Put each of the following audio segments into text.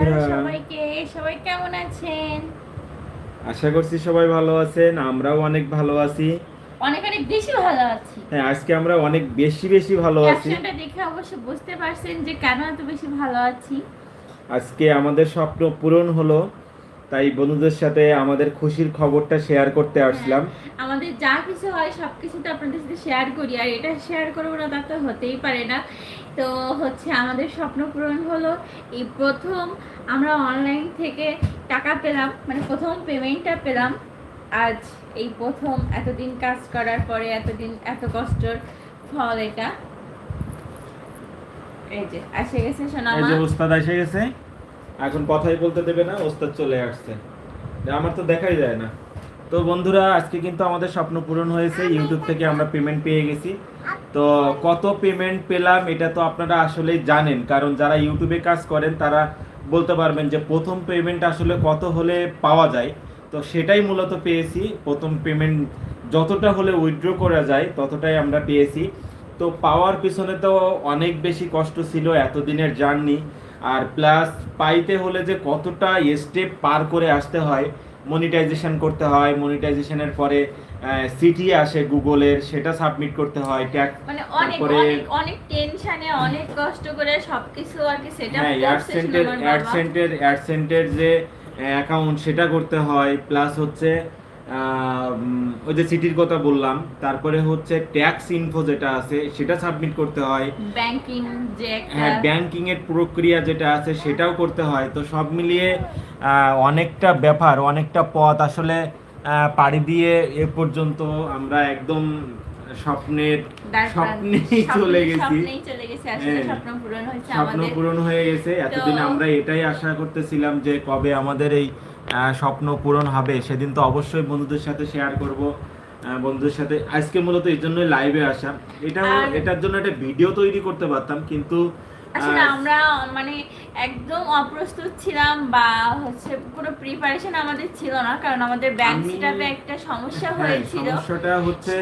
বন্ধুরা, সবাইকে সবাই কেমন আছেন? আশা করছি সবাই ভালো আছেন আমরাও অনেক ভালো আছি। অনেক অনেক বেশি ভালো আছি। হ্যাঁ আজকে আমরা অনেক বেশি বেশি ভালো আছি। ক্যাপশনটা দেখে অবশ্য বুঝতে পারছেন যে কেন এত বেশি ভালো আছি। আজকে আমাদের স্বপ্ন পূরণ হলো। তাই বন্ধুদের সাথে আমাদের খুশির খবরটা শেয়ার করতে আসলাম। আমাদের যা কিছু হয় সব কিছু তো আপনাদের সাথে শেয়ার করি। আর এটা শেয়ার করব না তা তো হতেই পারে না। তো হচ্ছে আমাদের স্বপ্ন পূরণ হলো। এই প্রথম আমরা অনলাইন থেকে টাকা পেলাম মানে প্রথম পেমেন্টটা পেলাম। আজ এই প্রথম এতদিন কাজ করার পরে এতদিন এত কষ্টর ফল এটা। এই যে এসে গেছে এই সোনামা যে ওস্তাদ এসে গেছে। এখন কথাই বলতে দেবে না, ওস্তাদ চলে আসছে। আমার তো দেখাই যায় না। তো বন্ধুরা, আজকে কিন্তু আমাদের স্বপ্ন পূরণ হয়েছে ইউটিউব থেকে আমরা পেমেন্ট পেয়ে গেছি। তো কত পেমেন্ট পেলাম, এটা তো আপনারা আসলে জানেন। কারণ যারা ইউটিউবে কাজ করেন, তারা বলতে পারবেন যে প্রথম পেমেন্ট আসলে কত হলে পাওয়া যায়। তো সেটাই মূলত পেয়েছি। প্রথম পেমেন্ট যতটা হলে উইথড্র করা যায়, ততটাই আমরা পেয়েছি। তো পাওয়ার পিছনে তো অনেক বেশি কষ্ট ছিল এতদিনের জার্নি আর প্লাস পাইতে হলে যে কতটা স্টেপ পার করে আসতে হয় মনিটাইজেশন করতে হয় মনিটাইজেশনের পরে সিটি আসে গুগলের সেটা সাবমিট করতে হয় ট্যাগ মানে অনেক অনেক অনেক টেনশনে অনেক কষ্ট করে সবকিছু আর কি সেটা হ্যাঁ অ্যাডসেন্টের অ্যাডসেন্টের অ্যাডসেন্টের যে অ্যাকাউন্ট সেটা করতে হয় প্লাস হচ্ছে ওই যে সিটির কথা বললাম তারপরে হচ্ছে ট্যাক্স ইনফো যেটা আছে সেটা সাবমিট করতে হয়। ব্যাংকিং যে একটা হ্যাঁ ব্যাংকিং এর প্রক্রিয়া যেটা আছে সেটাও করতে হয়। তো সব মিলিয়ে অনেকটা ব্যাপার অনেকটা পথ আসলে পাড়ি দিয়ে এ পর্যন্ত আমরা একদম স্বপ্নের স্বপ্নেই স্বপ্নে- চলে গেছি। স্বপ্নেই চলে গেছে। আসলে হ্যাঁ। স্বপ্ন পূরণ হয়ে গেছে। এতদিন আমরা এটাই আশা করতেছিলাম যে কবে আমাদের এই স্বপ্ন পূরণ হবে। সেদিন তো অবশ্যই বন্ধুদের সাথে শেয়ার করব। বন্ধুদের সাথে। আজকে মূলত এই জন্যই লাইভে আসা। এটা এটার জন্য একটা ভিডিও তৈরি করতে পারতাম কিন্তু আসলে আমরা মানে একদম অপ্রস্তুত ছিলাম বা হচ্ছে কোনো প্রিপারেশন আমাদের ছিল না কারণ আমাদের ব্যাংক সেটআপে একটা সমস্যা হ্যাঁ, হয়েছিল। সমস্যাটা হচ্ছে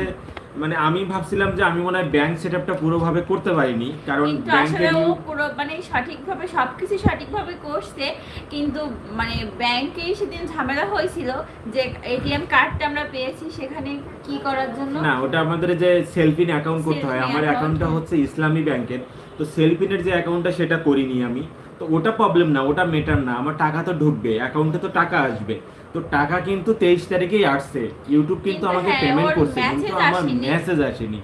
মানে আমি ভাবছিলাম যে আমি মনে হয় ব্যাংক সেটআপটা পুরোভাবে করতে পারিনি কারণ ব্যাংকে পুরো মানে সঠিকভাবে সবকিছু সঠিকভাবে করছে কিন্তু মানে ব্যাংকে সেদিন ঝামেলা হয়েছিল যে এটিএম কার্ডটা আমরা পেয়েছি সেখানে কি করার জন্য না ওটা আমাদের যে সেলফিন অ্যাকাউন্ট করতে হয় আমার অ্যাকাউন্টটা। হচ্ছে ইসলামী ব্যাংকের তো সেলফিনের যে অ্যাকাউন্টটা সেটা করিনি আমি তো ওটা প্রবলেম না ওটা মেটার না আমার টাকা তো ঢুকবে অ্যাকাউন্টে তো টাকা আসবে তো টাকা কিন্তু তেইশ তারিখেই আসছে ইউটিউব কিন্তু আমাকে হ্যাঁ, পেমেন্ট করছে কিন্তু আমার। মেসেজ আসেনি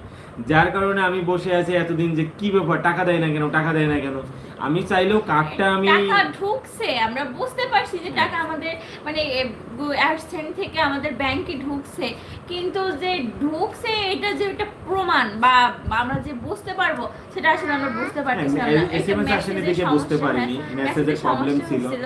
যার কারণে আমি বসে আছি এতদিন যে কি ব্যাপার টাকা দেয় না কেন টাকা দেয় না কেন আমি চাইলেও কার্ডটা আমি টাকা ঢুকছে আমরা বুঝতে পারছি যে টাকা আমাদের মানে অ্যাডসেন্ট থেকে আমাদের ব্যাংকে ঢুকছে কিন্তু যে ঢুকছে এটা যে একটা প্রমাণ বা আমরা যে বুঝতে পারব সেটা আসলে আমরা বুঝতে পারতেছি না হ্যাঁ, SMS আসেনি দেখে বুঝতে পারিনি। হ্যাঁ, এর problem সমস্যা ছিল।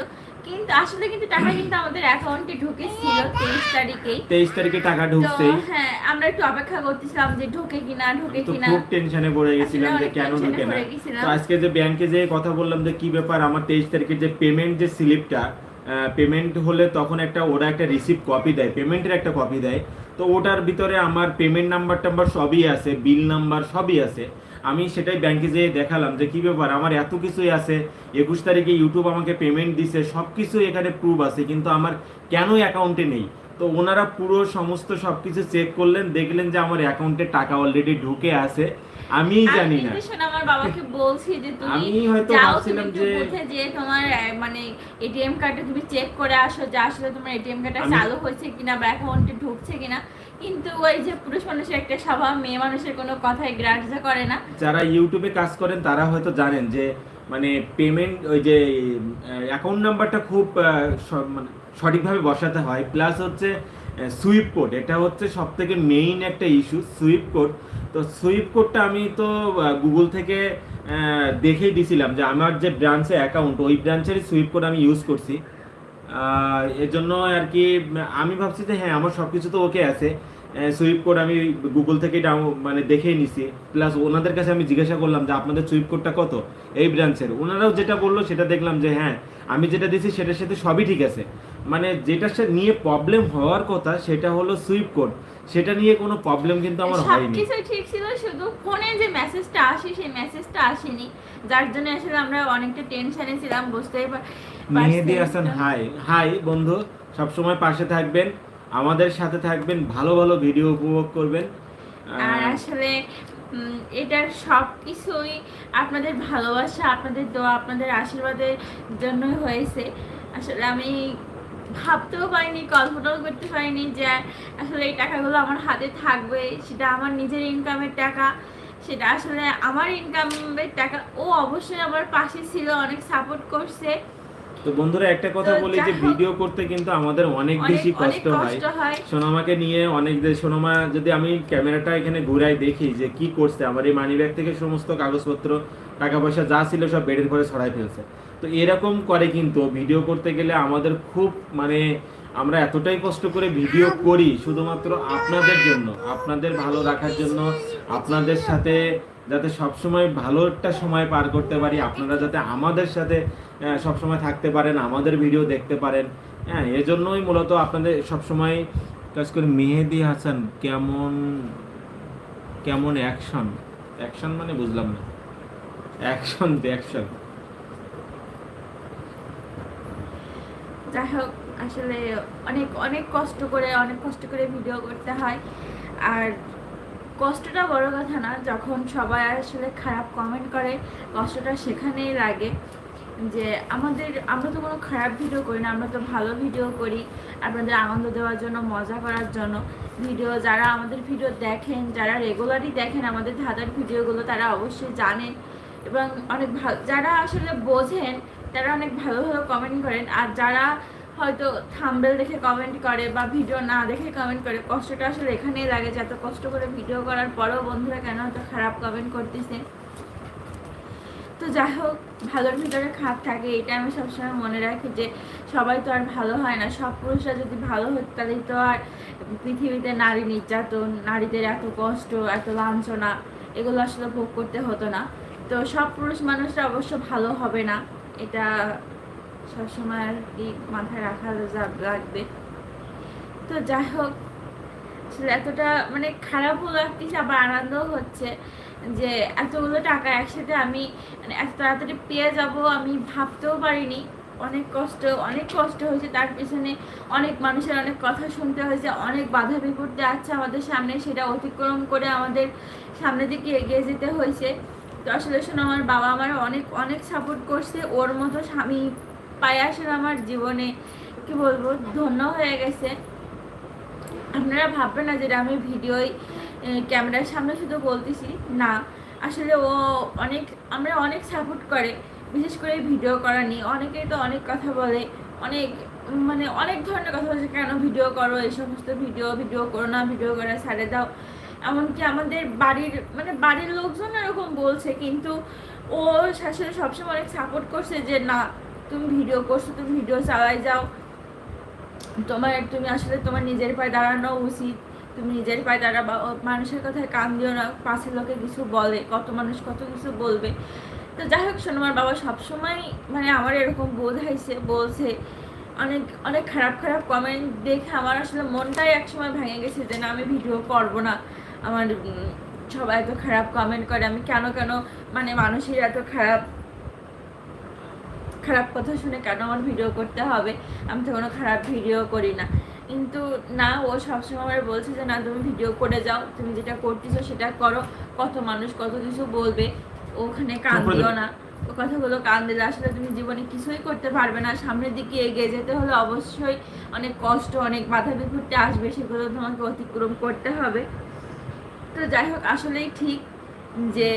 কিন্তু আসলে কিন্তু টাকা কিন্তু আমাদের অ্যাকাউন্টে ঢুকেছিল তেইশ তারিখেই তেইশ তারিখে টাকা তো ঢুকছেই হ্যাঁ আমরা একটু অপেক্ষা করতেছিলাম যে ঢোকে কিনা ঢোকে কিনা। খুব টেনশনে পড়ে গেছিলাম যে কেন ঢুকে না। তো আজকে যে ব্যাংকে যে কথা বললাম যে কি ব্যাপার আমার তেইশ তারিখে যে পেমেন্ট যে স্লিপটা পেমেন্ট হলে তখন একটা ওরা একটা রিসিপ্ট কপি দেয় পেমেন্টের একটা কপি দেয়। তো ওটার ভিতরে আমার পেমেন্ট নাম্বার টাম্বার সবই আছে বিল নাম্বার সবই আছে। আমি সেটাই ব্যাংকে যেয়ে দেখালাম যে কি ব্যাপার আমার এত কিছুই আছে। একুশ তারিখে ইউটিউব আমাকে পেমেন্ট দিছে সব কিছুই এখানে প্রুফ আছে কিন্তু আমার কেন অ্যাকাউন্টে নেই? তো ওনারা পুরো সমস্ত সবকিছু চেক করলেন দেখলেন যে আমার অ্যাকাউন্টে টাকা অলরেডি ঢুকে আছে। আমি জানি না। আমার বাবাকে বলছি যে তুমি আমি হয়তো ভাবছিলাম যে- যে তোমার মানে এটিএম কার্ডে তুমি চেক করে আসো যে আসলে তোমার এটিএম কার্ডটা চালু হয়েছে কিনা বা অ্যাকাউন্টে ঢুকছে কিনা। কিন্তু ওই যে পুরুষ মানুষের একটা স্বভাব, মেয়ে মানুষের কোনো কথাই গ্রাহ্য করে না। যারা ইউটিউবে কাজ করেন, তারা হয়তো জানেন যে মানে পেমেন্ট ওই যে অ্যাকাউন্ট নাম্বারটা খুব মানে সঠিকভাবে বসাতে হয়। প্লাস হচ্ছে সুইপ কোড এটা হচ্ছে সব থেকে মেইন একটা ইস্যু সুইপ কোড তো সুইপ কোডটা আমি তো গুগল থেকে দেখেই দিছিলাম যে, আমার যে ব্রাঞ্চে অ্যাকাউন্ট ওই ব্রাঞ্চেরই সুইপ কোড আমি ইউজ করছি। আহ, এর জন্য আর কি আমি ভাবছি যে হ্যাঁ আমার সব কিছু তো ওকে আছে। সুইপ কোড আমি গুগল থেকে ডাউন মানে দেখেই নিছি। প্লাস ওনাদের কাছে আমি জিজ্ঞাসা করলাম যে আপনাদের সুইপ কোডটা কত? এই ব্রাঞ্চের ওনারাও যেটা বলল সেটা দেখলাম যে হ্যাঁ আমি যেটা দিছি সেটার সাথে সবই ঠিক আছে। মানে যেটা সে নিয়ে প্রবলেম হওয়ার কথা সেটা হলো সুইপ কোড সেটা নিয়ে কোনো প্রবলেম কিন্তু আমার হয়নি। সবকিছু ঠিক ছিল শুধু ফোনে যে মেসেজটা আসে সেই মেসেজটা আসেনি। যার জন্য আসলে আমরা অনেকটা টেনশনে ছিলাম বুঝতেই মেহেদি হাসান হাই হাই বন্ধু। সবসময় পাশে থাকবেন। আমাদের সাথে থাকবেন ভালো ভালো ভিডিও উপভোগ করবেন। আর আসলে এটার সব কিছুই আপনাদের ভালোবাসা আপনাদের দোয়া আপনাদের আশীর্বাদের জন্যই হয়েছে। আসলে আমি ভাবতেও পারিনি কল্পনাও করতে পারিনি যে আসলে এই টাকাগুলো আমার হাতে থাকবে সেটা আমার নিজের ইনকামের টাকা সেটা আসলে আমার ইনকামের টাকা। ও অবশ্যই আমার পাশে ছিল অনেক সাপোর্ট করছে। তো বন্ধুরা একটা কথা বলি যে ভিডিও করতে কিন্তু আমাদের অনেক বেশি কষ্ট হয়। সোনামাকে নিয়ে অনেক সোনামা যদি আমি ক্যামেরাটা এখানে ঘুরাই দেখি যে কি করছে আমার এই মানি ব্যাগ থেকে সমস্ত কাগজপত্র টাকা পয়সা যা ছিল সব বেডের পরে ছড়াই ফেলছে। তো এরকম করে কিন্তু ভিডিও করতে গেলে আমাদের খুব মানে আমরা এতটাই কষ্ট করে ভিডিও করি শুধুমাত্র আপনাদের জন্য, আপনাদের ভালো রাখার জন্য, আপনাদের সাথে যাতে সবসময় ভালো একটা সময় পার করতে পারি, আপনারা যাতে আমাদের সাথে সবসময় থাকতে পারেন, আমাদের ভিডিও দেখতে পারেন। হ্যাঁ এজন্যই মূলত আপনাদের সবসময় কাজ করে। মেহেদি হাসান, কেমন কেমন অ্যাকশন অ্যাকশন মানে বুঝলাম না। অ্যাকশন অ্যাকশন যাই হোক, আসলে অনেক অনেক কষ্ট করে, অনেক কষ্ট করে ভিডিও করতে হয়। আর কষ্টটা বড় কথা না, যখন সবাই আসলে খারাপ কমেন্ট করে, কষ্টটা সেখানেই লাগে। যে আমাদের, আমরা তো কোনো খারাপ ভিডিও করি না, আমরা তো ভালো ভিডিও করি, আপনাদের আনন্দ দেওয়ার জন্য, মজা করার জন্য। ভিডিও যারা আমাদের ভিডিও দেখেন, যারা রেগুলারই দেখেন আমাদের ধাঁধার ভিডিওগুলো তারা অবশ্যই জানেন এবং অনেক ভালো যারা আসলে বোঝেন তারা অনেক ভালো ভালো কমেন্ট করেন। আর যারা হয়তো থাম্বেল দেখে কমেন্ট করে বা ভিডিও না দেখে কমেন্ট করে, কষ্টটা আসলে এখানেই লাগে যে এত কষ্ট করে ভিডিও করার পরেও বন্ধুরা কেন এত খারাপ কমেন্ট করতেছে? তো যাই হোক, ভালোর ভিতরে খারাপ থাকে এটা আমি সবসময় মনে রাখি যে সবাই তো আর ভালো হয় না। সব পুরুষরা যদি ভালো হতো, তাহলে তো আর পৃথিবীতে নারী নির্যাতন, নারীদের এত কষ্ট, এত লাঞ্ছনা, এগুলো আসলে ভোগ করতে হতো না। তো সব পুরুষ মানুষরা অবশ্য ভালো হবে না। এটা সবসময় আর কি মাথায় রাখা লাগবে। তো যাই হোক এতটা মানে খারাপও লাগতেছে, আবার আনন্দও হচ্ছে যে এতগুলো টাকা একসাথে আমি মানে এত তাড়াতাড়ি পেয়ে যাব আমি ভাবতেও পারিনি। অনেক কষ্ট অনেক কষ্ট হয়েছে, তার পিছনে অনেক মানুষের অনেক কথা শুনতে হয়েছে, অনেক বাধা বিপত্তি আছে আমাদের সামনে, সেটা অতিক্রম করে আমাদের সামনের দিকে এগিয়ে যেতে হয়েছে। তো আসলে শোনো, আমার বাবা আমার অনেক অনেক সাপোর্ট করছে। ওর মতো স্বামী পায়ে আসলে আমার জীবনে, কি বলব, ধন্য হয়ে গেছে। আপনারা ভাববেন না যেটা আমি ভিডিওয় ক্যামেরার সামনে শুধু বলতেছি। না, আসলে ও অনেক, আমরা অনেক সাপোর্ট করে। বিশেষ করে ভিডিও করা নিয়ে। অনেকেই তো অনেক কথা বলে। অনেক মানে অনেক ধরনের কথা বলছে, কেন ভিডিও করো? এই সমস্ত ভিডিও ভিডিও করো না, ভিডিও করে ছাড়ে দাও। এমনকি আমাদের বাড়ির মানে বাড়ির লোকজন এরকম বলছে, কিন্তু ও আসলে সবসময় অনেক সাপোর্ট করছে যে, না, তুমি ভিডিও করছ, তুমি ভিডিও চালাই যাও। তোমার, তুমি আসলে তোমার নিজের পায়ে দাঁড়ানো উচিত। তুমি নিজের পায়ে দাঁড়াবা মানুষের কথায় কান দিও না। পাশের লোকে কিছু বলে, কত মানুষ কত কিছু বলবে। তো যাই হোক, শোনো, আমার বাবা সবসময় মানে আমার এরকম বোধ হয়েছে বলছে, অনেক অনেক খারাপ খারাপ কমেন্ট দেখে আমার আসলে মনটাই একসময় ভেঙে গেছে যে, না, আমি ভিডিও করব না। আমার সবাই এত খারাপ কমেন্ট করে। আমি কেন কেন মানে মানুষের এত খারাপ খারাপ কথা শুনে কেন আমার ভিডিও করতে হবে? আমি তো কোনো খারাপ ভিডিও করি না। কিন্তু না ও সবসময় আমার বলছে যে না তুমি ভিডিও করে যাও। তুমি যেটা করতেছো সেটা করো। কত মানুষ কত কিছু বলবে। ওখানে কান দিও না। ও কথাগুলো কান দিলে আসলে তুমি জীবনে কিছুই করতে পারবে না। সামনের দিকে এগিয়ে যেতে হলে অবশ্যই অনেক কষ্ট অনেক বাধা বিপত্তি আসবে। সেগুলো তোমাকে অতিক্রম করতে হবে। তো যাই হোক আসলেই ঠিক যে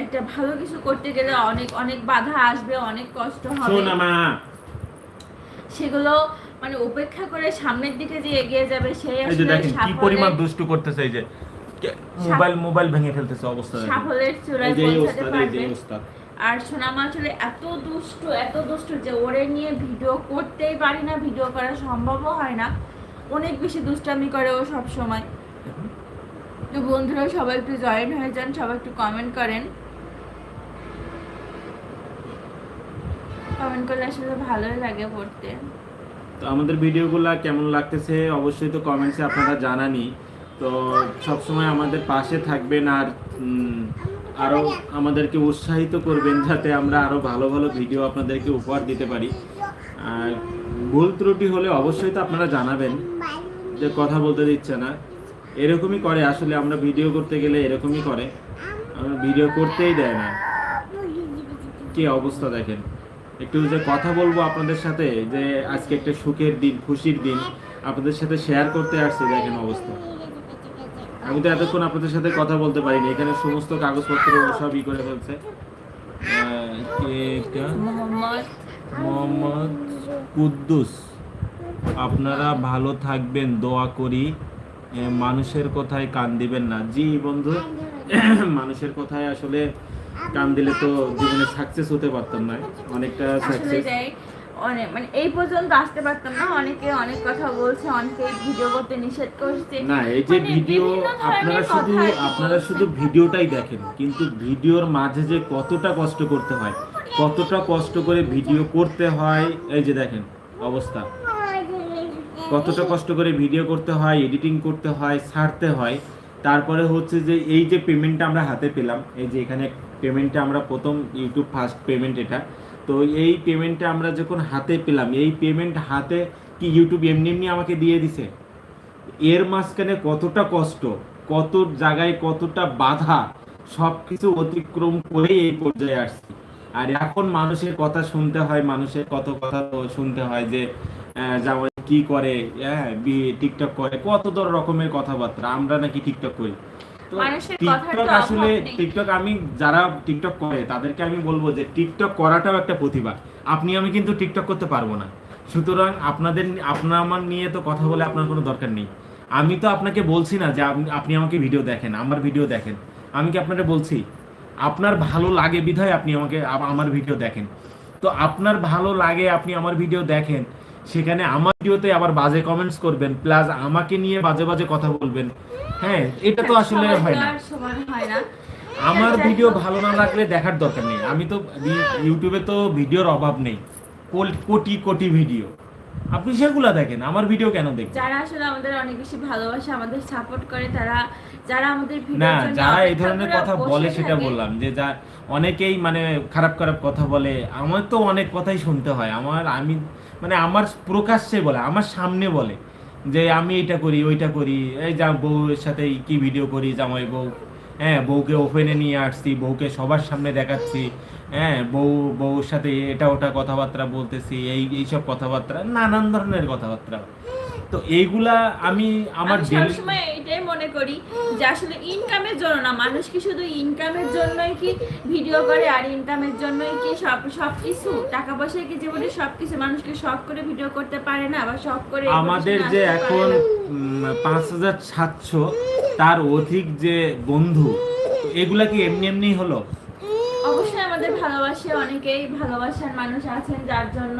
একটা ভালো কিছু করতে গেলে অনেক অনেক বাধা আসবে অনেক কষ্ট হবে। সেগুলো মানে উপেক্ষা করে সামনের দিকে যে এগিয়ে যাবে সেই আসলে কি পরিমাণ দুষ্টু করতেছে এই যে। মোবাইল মোবাইল ভেঙে ফেলতেছে অবস্থা। সাফল্যের চূড়ায় এই যে এই পৌঁছাতে পারবে। আর সোনামা আসলে এত দুষ্ট এত দুষ্ট যে ওরে নিয়ে ভিডিও করতেই পারি না ভিডিও করা সম্ভবও হয় না। অনেক বেশি দুষ্টামি করে ও সব সময় তো বন্ধুরা সবাই একটু জয়েন হয়ে যান সবাই একটু কমেন্ট করেন। কমেন্ট করলে আসলে ভালোই লাগে পড়তে। তো আমাদের ভিডিওগুলো কেমন লাগতেছে অবশ্যই তো কমেন্টসে আপনারা জানানি তো সবসময় আমাদের পাশে থাকবেন আর উম, আরও আমাদেরকে উৎসাহিত করবেন যাতে আমরা আরও ভালো ভালো ভিডিও আপনাদেরকে উপহার দিতে পারি। আর ভুল ত্রুটি হলে অবশ্যই তো আপনারা জানাবেন। যে কথা বলতে দিচ্ছে না। এরকমই করে আসলে আমরা ভিডিও করতে গেলে এরকমই করে। আমরা ভিডিও করতেই দেয় না। কি অবস্থা দেখেন? একটু যে কথা বলব আপনাদের সাথে যে আজকে একটা সুখের দিন খুশির দিন আপনাদের সাথে শেয়ার করতে আসছে দেখেন অবস্থা। আমি তো এতক্ষণ আপনাদের সাথে কথা বলতে পারিনি এখানে সমস্ত কাগজপত্র সব ই করে ফেলছে? মোহাম্মদ। মোহাম্মদ কুদ্দুস। আপনারা ভালো থাকবেন দোয়া করি। মানুষের কথায় কান দিবেন না। জি বন্ধু মানুষের কথায় আসলে কান দিলে তো জীবনে সাকসেস হতে পারতাম না। অনেকটা সাকসেস অনেক মানে এই পর্যন্ত আসতে পারতাম না। অনেকে অনেক কথা বলছে অনেকে ভিডিও করতে নিষেধ করছে। না এই যে মানে ভিডিও আপনারা শুধু আপনারা শুধু ভিডিওটাই দেখেন কিন্তু ভিডিওর মাঝে যে কতটা কষ্ট করতে হয় কতটা কষ্ট করে ভিডিও করতে হয় এই যে দেখেন অবস্থা। কতটা কষ্ট করে ভিডিও করতে হয় এডিটিং করতে হয় ছাড়তে হয় তারপরে হচ্ছে যে এই যে পেমেন্টটা আমরা হাতে পেলাম এই যে এখানে পেমেন্টটা আমরা প্রথম ইউটিউব ফার্স্ট পেমেন্ট এটা তো এই পেমেন্টটা আমরা যখন হাতে পেলাম এই পেমেন্ট হাতে কি ইউটিউব এমনি এমনি আমাকে দিয়ে দিছে? এর মাঝখানে কতটা কষ্ট কত জায়গায় কতটা বাধা সব কিছু অতিক্রম করে এই পর্যায়ে আসছি। আর এখন মানুষের কথা শুনতে হয় মানুষের কত কথা শুনতে হয় যে আহ, কি করে? হ্যাঁ টিকটক করে কত ধর রকমের কথাবার্তা আমরা নাকি টিকটক করি। টিকটক আসলে টিকটক আমি যারা টিকটক করে তাদেরকে আমি বলব যে টিকটক করাটাও একটা প্রতিভা। আপনি আমি কিন্তু টিকটক করতে পারব না। সুতরাং আপনাদের আপনার আমার নিয়ে তো কথা বলে আপনার কোনো দরকার নেই। আমি তো আপনাকে বলছি না যে আপনি- আপনি আমাকে ভিডিও দেখেন আমার ভিডিও দেখেন। আমি কি আপনাকে বলছি? আপনার ভালো লাগে বিধায় আপনি আমাকে আমার ভিডিও দেখেন। তো আপনার ভালো লাগে আপনি আমার ভিডিও দেখেন। সেখানে আমার ভিডিওতে আবার বাজে কমেন্টস করবেন প্লাস আমাকে নিয়ে বাজে বাজে কথা বলবেন। হ্যাঁ এটা তো আসলে হয় না। সমান হয় আমার ভিডিও ভালো না লাগলে দেখার দরকার নেই। আমি তো ইউটিউবে তো ভিডিওর অভাব নেই। কোটি কোটি ভিডিও। আপনি সেগুলা দেখেন আমার ভিডিও কেন দেখবেন? যারা আসলে আমাদের অনেক বেশি ভালোবাসে আমাদের সাপোর্ট করে তারা যারা আমাদের ভিডিও না যারা এই ধরনের কথা বলে সেটা বললাম যে যা অনেকেই মানে খারাপ খারাপ কথা বলে। আমার তো অনেক কথাই শুনতে হয়। আমার আমি মানে আমার প্রকাশ্যে বলে, আমার সামনে বলে যে আমি এটা করি, ওইটা করি। এই যা বউয়ের সাথে কি ভিডিও করি, জামাই বউ হ্যাঁ বউকে ওপেনে নিয়ে আসছি, বউকে সবার সামনে দেখাচ্ছি হ্যাঁ বউ, বউর সাথে এটা ওটা কথাবার্তা বলতেছি, এই, এইসব কথাবার্তা, নানান ধরনের কথাবার্তা। তো এইগুলা আমি আমার সবসময় এটাই মনে করি যে আসলে ইনকামের জন্য না মানুষ কি শুধু ইনকামের জন্যই কি ভিডিও করে আর ইনকামের জন্যই কি সব সব কিছু টাকা পয়সা কি জীবনে সব কিছু মানুষকে শখ করে ভিডিও করতে পারে না বা শখ করে আমাদের যে এখন পাঁচ হাজার সাতশো তার অধিক যে বন্ধু এগুলা কি এমনি এমনি হলো? অবশ্যই আমাদের ভালোবাসে অনেকেই ভালোবাসার মানুষ আছেন যার জন্য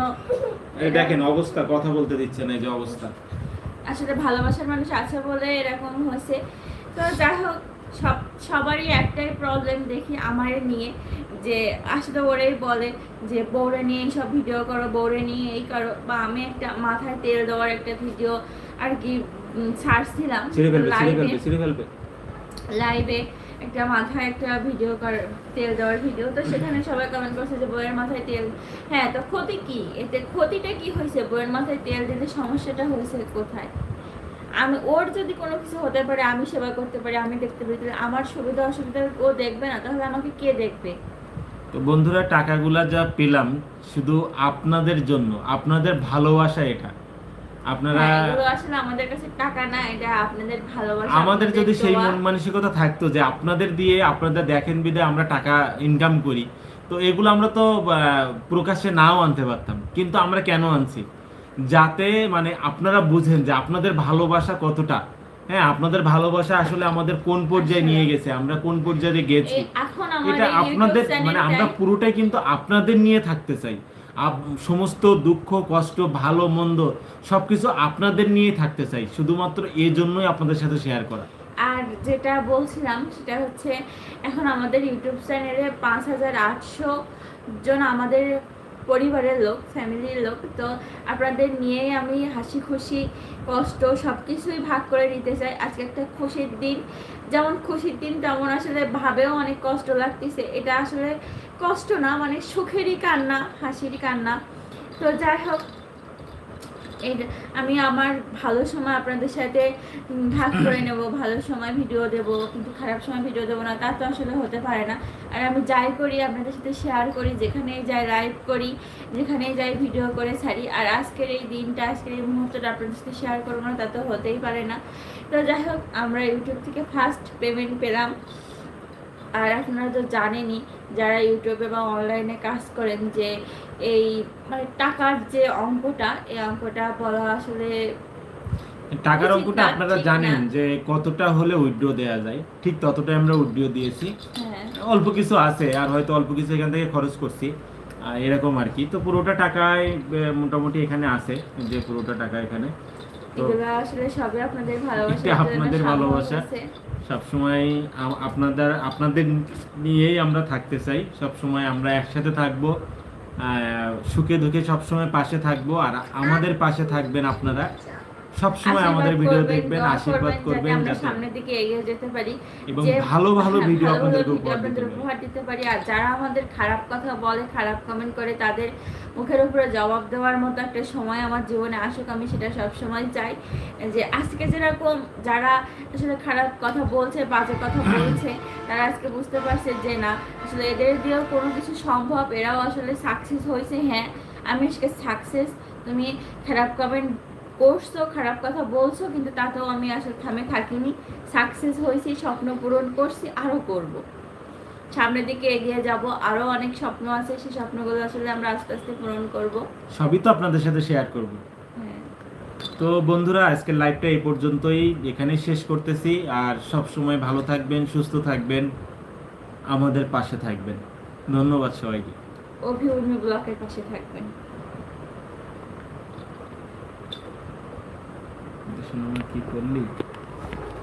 এই দেখেন অবস্থা কথা বলতে দিচ্ছে না এই যে অবস্থা। আসলে ভালোবাসার মানুষ আছে বলে এরকম হয়েছে। তো যাই হোক সব সবারই একটাই প্রবলেম দেখি আমার নিয়ে যে আসলে ওরাই বলে যে বৌরে নিয়ে সব ভিডিও করো বৌরে নিয়ে এই করো। বা আমি একটা মাথায় তেল দেওয়ার একটা ভিডিও আর কি ছাড়ছিলাম। লাইভে লাইভে একটা মাথায় একটা ভিডিও কর তেল দেওয়ার ভিডিও তো সেখানে সবাই কমেন্ট করছে যে বইয়ের মাথায় তেল হ্যাঁ তো ক্ষতি কি? এতে ক্ষতিটা কি হয়েছে? বইয়ের মাথায় তেল দিলে সমস্যাটা হয়েছে কোথায়? আমি ওর যদি কোনো কিছু হতে পারে আমি সেবা করতে পারি আমি দেখতে পারি তাহলে আমার সুবিধা অসুবিধা ও দেখবে না তাহলে আমাকে কে দেখবে? তো বন্ধুরা টাকাগুলা যা পেলাম শুধু আপনাদের জন্য আপনাদের ভালোবাসা এটা। আপনারা হ্যাঁ, আসলে আমাদের কাছে টাকা না এটা আপনাদের ভালোবাসা আমাদের যদি সেই মন মানসিকতা থাকতো যে আপনাদের দিয়ে আপনাদের দেখেন বিদে আমরা টাকা ইনকাম করি তো এগুলো আমরা তো প্রকাশ্যে নাও আনতে পারতাম কিন্তু আমরা কেন আনছি? যাতে মানে আপনারা বুঝেন যে আপনাদের ভালোবাসা কতটা। হ্যাঁ আপনাদের ভালোবাসা আসলে আমাদের কোন পর্যায়ে নিয়ে গেছে আমরা কোন পর্যায়ে গেছি? এটা আপনাদের মানে আমরা পুরোটাই কিন্তু আপনাদের নিয়ে থাকতে চাই। সমস্ত দুঃখ, কষ্ট, ভালো, মন্দ সবকিছু আপনাদের নিয়ে থাকতে চাই। শুধুমাত্র এই জন্যই আপনাদের সাথে শেয়ার করা। আর যেটা বলছিলাম সেটা হচ্ছে, এখন আমাদের ইউটিউব চ্যানেলে পাঁচ হাজার আটশো জন আমাদের পরিবারের লোক ফ্যামিলির লোক, তো আপনাদের নিয়েই আমি হাসি খুশি, কষ্ট সব কিছুই ভাগ করে নিতে চাই। আজকে একটা খুশির দিন। যেমন খুশির দিন তেমন আসলে ভাবেও অনেক কষ্ট লাগতেছে। এটা আসলে কষ্ট না মানে সুখেরই কান্না হাসির কান্না। তো যাই হোক আমি আমার ভালো সময় আপনাদের সাথে ভাগ করে নেব, ভালো সময় ভিডিও দেব, কিন্তু খারাপ সময় ভিডিও দেবো না, তা তো আসলে হতে পারে না। আর আমি যাই করি, আপনাদের সাথে শেয়ার করি, যেখানেই যাই লাইভ করি, যেখানেই যাই ভিডিও করে ছাড়ি। আর আজকের এই দিনটা, আজকের এই মুহূর্তটা আপনাদের সাথে শেয়ার করব না, তা তো হতেই পারে না। তো যাই হোক, আমরা ইউটিউব থেকে ফার্স্ট পেমেন্ট পেলাম। আর আপনারা তো জানেনই যারা ইউটিউবে বা অনলাইনে কাজ করেন যে এই মানে টাকার যে অঙ্কটা এই অঙ্কটা বলা আসলে টাকার অঙ্কটা আপনারা জানেন যে কতটা হলে উইথড্র দেওয়া যায়। ঠিক ততটাই আমরা উইথড্র দিয়েছি। হ্যাঁ। অল্প কিছু আছে আর হয়তো অল্প কিছু এখান থেকে খরচ করছি এরকম আর কি। তো পুরোটা টাকায় মোটামুটি এখানে আছে যে পুরোটা টাকা এখানে। এগুলো আসলে সবই আপনাদের ভালোবাসা আপনাদের ভালোবাসা। সবসময় আপনাদের আপনাদের নিয়েই আমরা থাকতে চাই। সবসময় আমরা একসাথে থাকব সুখে দুঃখে সবসময় পাশে থাকব। আর আমাদের পাশে থাকবেন আপনারা। সবসময় আমাদের ভিডিও দেখবেন আশীর্বাদ করবেন আমরা যাতে সামনের দিকে এগিয়ে যেতে পারি এবং ভালো ভালো হ্যাঁ, ভিডিও আপনাদের উপহার দিতে পারি। আর যারা আমাদের খারাপ কথা বলে খারাপ কমেন্ট করে তাদের মুখের উপরে জবাব দেওয়ার মতো একটা সময় আমার জীবনে আসুক আমি সেটা সব সময় চাই। যে আজকে যেরকম যারা আসলে খারাপ কথা বলছে বাজে কথা বলছে তারা আজকে বুঝতে পারছে যে না আসলে এদের দিয়েও কোনো কিছু সম্ভব এরাও আসলে সাকসেস হয়েছে হ্যাঁ আমি আজকে সাকসেস তুমি খারাপ কমেন্ট করছ খারাপ কথা বলছো কিন্তু তাতেও আমি আসলে থামে থাকিনি। সাকসেস হয়েছি স্বপ্ন পূরণ করছি আরও করব। সামনের দিকে এগিয়ে যাব আরও অনেক স্বপ্ন আছে সেই স্বপ্নগুলো আসলে আমরা আস্তে আস্তে পূরণ করব। সবই তো আপনাদের সাথে শেয়ার করব। হ্যাঁ। তো বন্ধুরা আজকের লাইভটা এই পর্যন্তই। এখানেই শেষ করতেছি আর সব সময় ভালো থাকবেন সুস্থ থাকবেন আমাদের পাশে থাকবেন। ধন্যবাদ সবাইকে। অভি উর্মি ব্লকের পাশে থাকবেন। সোনামা কি করলি